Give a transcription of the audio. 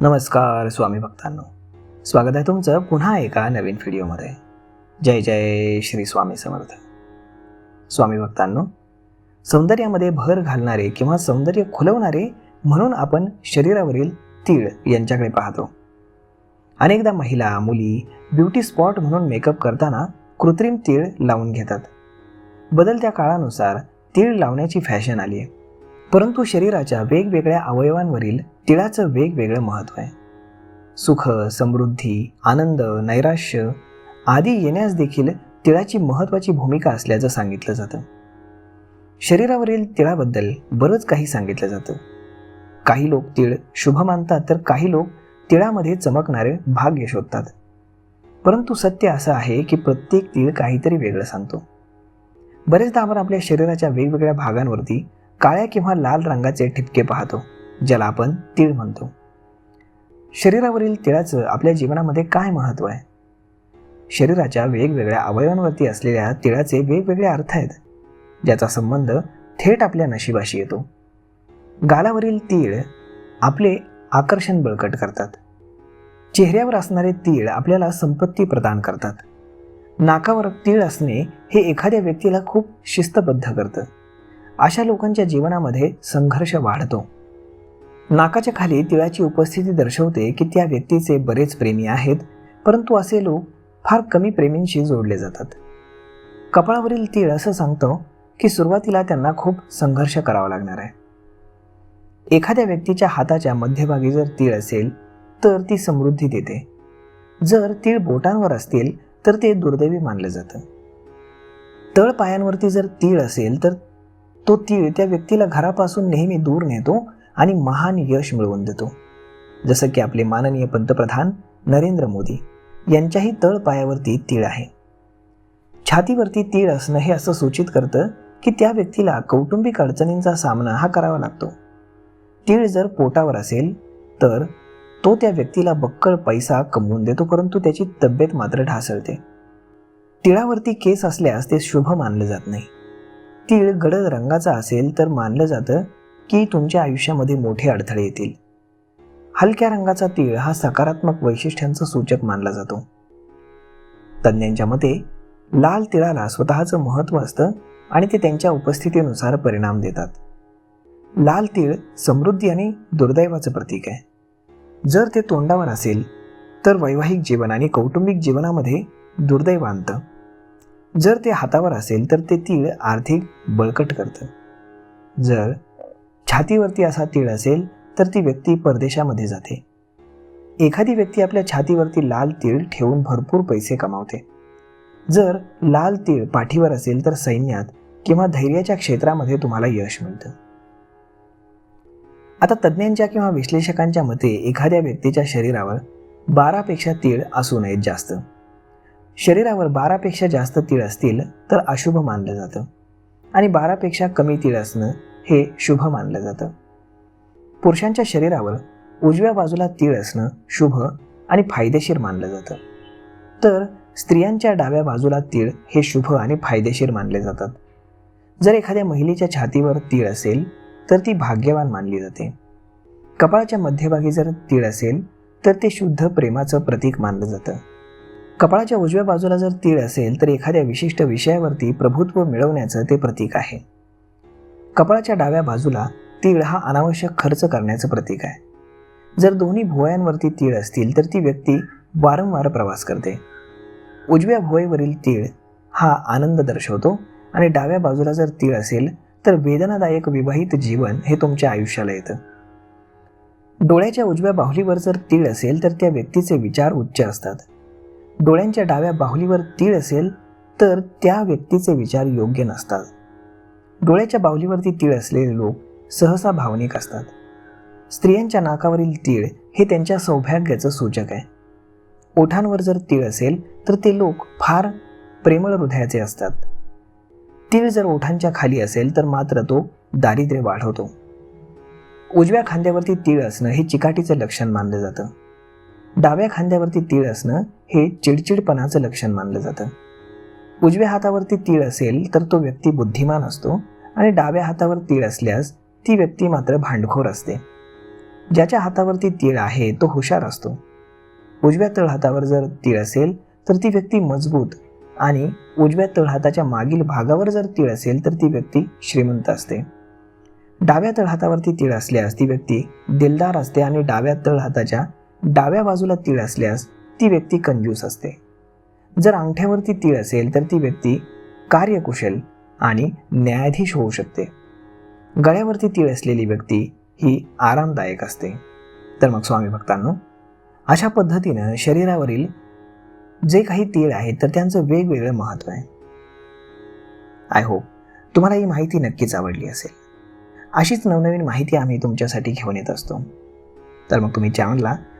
नमस्कार स्वामी भक्तांनो. स्वागत आहे तुमचं पुन्हा एका नवीन व्हिडिओमध्ये. जय जय श्री स्वामी समर्थ. स्वामी भक्तांनो सौंदर्यामध्ये भर घालणारे किंवा सौंदर्य खुलवणारे म्हणून आपण शरीरावरील तीळ यांच्याकडे पाहतो. अनेकदा महिला मुली ब्युटी स्पॉट म्हणून मेकअप करताना कृत्रिम तीळ लावून घेतात. बदलत्या काळानुसार तीळ लावण्याची फॅशन आली आहे परंतु शरीराच्या वेगवेगळ्या अवयवांवरील तिळाचं वेगवेगळं महत्त्व आहे. सुख समृद्धी आनंद नैराश्य आदी येण्यास देखील तिळाची महत्त्वाची भूमिका असल्याचं सांगितलं जातं. शरीरावरील तिळाबद्दल बरंच काही सांगितलं जातं. काही लोक तिळ शुभ मानतात तर काही लोक तिळामध्ये चमकणारे भाग्य शोधतात. परंतु सत्य असं आहे की प्रत्येक तीळ काहीतरी वेगळं सांगतो. बरेचदा आपण आपल्या शरीराच्या वेगवेगळ्या भागांवरती काळ्या किंवा लाल रंगाचे ठिपके पाहतो ज्याला आपण तीळ म्हणतो. शरीरावरील तिळाचं आपल्या जीवनामध्ये काय महत्त्व आहे? शरीराच्या वेगवेगळ्या अवयवांवरती असलेल्या तिळाचे वेगवेगळे अर्थ आहेत ज्याचा संबंध थेट आपल्या नशिबाशी येतो. गालावरील तीळ आपले आकर्षण बळकट करतात. चेहऱ्यावर असणारे तीळ आपल्याला संपत्ती प्रदान करतात. नाकावर तीळ असणे हे एखाद्या व्यक्तीला खूप शिस्तबद्ध करतं. अशा लोकांच्या जीवनामध्ये संघर्ष वाढतो. नाकाच्या खाली तिळाची उपस्थिती दर्शवते की त्या व्यक्तीचे बरेच प्रेमी आहेत परंतु असे लोक फार कमी प्रेमींशी जोडले जातात. कपाळावरील तीळ असं सांगतं की सुरुवातीला त्यांना खूप संघर्ष करावा लागणार आहे. एखाद्या व्यक्तीच्या हाताच्या मध्यभागी जर तीळ असेल तर ती समृद्धी देते. जर तीळ बोटांवर असतील तर ते दुर्दैवी मानलं जातं. तळ पायांवरती जर तीळ असेल तर तो तीळ त्या व्यक्तीला घरापासून नेहमी दूर नेतो आणि महान यश मिळवून देतो. जसं की आपले माननीय पंतप्रधान नरेंद्र मोदी यांच्याही तळ पायावरती तीळ आहे. छातीवरती तीळ असणं हे असं सूचित करतं की त्या व्यक्तीला कौटुंबिक अडचणींचा सामना हा करावा लागतो. तीळ जर पोटावर असेल तर तो त्या व्यक्तीला बक्कळ पैसा कमवून देतो परंतु त्याची तब्येत मात्र ढासळते. तिळावरती केस असल्यास ते शुभ मानलं जात नाही. तीळ गडद रंगाचा असेल तर मानलं जातं की तुमच्या आयुष्यामध्ये मोठे अडथळे येतील. हलक्या रंगाचा तीळ हा सकारात्मक वैशिष्ट्यांचं सूचक मानला जातो. तज्ज्ञांच्या मते लाल तिळाला स्वतःचं महत्त्व असतं आणि ते त्यांच्या उपस्थितीनुसार परिणाम देतात. लाल तीळ समृद्धी आणि दुर्दैवाचं प्रतीक आहे. जर ते तोंडावर असेल तर वैवाहिक जीवन आणि कौटुंबिक जीवनामध्ये दुर्दैव आणतं जर ते हातावर असेल तर ते तीळ आर्थिक बळकट करतं. जर छातीवरती असा तीळ असेल तर ती व्यक्ती परदेशामध्ये जाते. एखादी व्यक्ती आपल्या छातीवरती लाल तीळ ठेवून भरपूर पैसे कमावते. जर लाल तीळ पाठीवर असेल तर सैन्यात किंवा धैर्याच्या क्षेत्रामध्ये तुम्हाला यश मिळतं. आता तज्ज्ञांच्या किंवा विश्लेषकांच्या मते एखाद्या व्यक्तीच्या शरीरावर बारापेक्षा तीळ असू नयेत जास्त. शरीरावर बारापेक्षा जास्त तीळ असतील तर अशुभ मानलं जातं. आणि बारापेक्षा कमी तीळ असणं हे शुभ मानलं जातं. पुरुषांच्या शरीरावर उजव्या बाजूला तीळ असणं शुभ आणि फायदेशीर मानलं जातं. तर स्त्रियांच्या डाव्या बाजूला तीळ हे शुभ आणि फायदेशीर मानले जातात. जर एखाद्या महिलेच्या छातीवर तीळ असेल तर ती भाग्यवान मानली जाते. कपाळाच्या मध्यभागी जर तीळ असेल तर ते शुद्ध प्रेमाचं प्रतीक मानलं जातं. कपाळाच्या उजव्या बाजूला जर तीळ असेल तर एखाद्या विशिष्ट विषयावरती प्रभुत्व मिळवण्याचं ते प्रतीक आहे. कपाळाच्या डाव्या बाजूला तीळ हा अनावश्यक खर्च करण्याचं प्रतीक आहे. जर दोन्ही भुवयांवरती तीळ असतील तर ती व्यक्ती वारंवार प्रवास करते. उजव्या भुवयावरील तीळ हा आनंद दर्शवतो आणि डाव्या बाजूला जर तीळ असेल तर वेदनादायक विवाहित जीवन हे तुमच्या आयुष्याला येतं. डोळ्याच्या उजव्या बाहुलीवर जर तीळ असेल तर त्या व्यक्तीचे विचार उच्च असतात. डोळ्यांच्या डाव्या बाहुलीवर तीळ असेल तर त्या व्यक्तीचे विचार योग्य नसतात. डोळ्याच्या बाहुलीवरती तीळ असलेले लोक सहसा भावनिक असतात. स्त्रियांच्या नाकावरील तीळ हे त्यांच्या सौभाग्याचं सूचक आहे. ओठांवर जर तीळ असेल तर ते लोक फार प्रेमळ हृदयाचे असतात. तीळ जर ओठांच्या खाली असेल तर मात्र तो दारिद्र्य वाढवतो. उजव्या खांद्यावरती तीळ असणं हे चिकाटीचं लक्षण मानलं जातं. डाव्या खांद्यावरती तीळ असणं हे चिडचिडपणाचं लक्षण मानलं जातं. उजव्या हातावरती तीळ असेल तर तो व्यक्ती बुद्धिमान असतो आणि डाव्या हातावर तीळ असल्यास ती व्यक्ती मात्र भांडखोर असते. ज्याच्या हातावरती तीळ आहे तो हुशार असतो. उजव्या तळहातावर जर तीळ असेल तर ती व्यक्ती मजबूत आणि उजव्या तळहाताच्या मागील भागावर जर तीळ असेल तर ती व्यक्ती श्रीमंत असते. डाव्या तळहातावरती तीळ असल्यास ती व्यक्ती दिलदार असते आणि डाव्या तळहाताच्या डाव्या बाजूला तीळ असल्यास ती व्यक्ती कंजूस असते. जर अंगठ्यावरती तीळ असेल तर ती व्यक्ती कार्यकुशल आणि न्यायाधीश होऊ शकते. गळ्यावरती तीळ असलेली व्यक्ती ही आरामदायक असते. तर मग स्वामी भक्तांनो अशा पद्धतीनं शरीरावरील जे काही तीळ आहेत तर त्यांचं वेगवेगळं महत्त्व आहे. आय होप तुम्हाला ही माहिती नक्कीच आवडली असेल. अशीच नवनवीन माहिती आम्ही तुमच्यासाठी घेऊन येत असतो. तर मग तुम्ही चॅनलला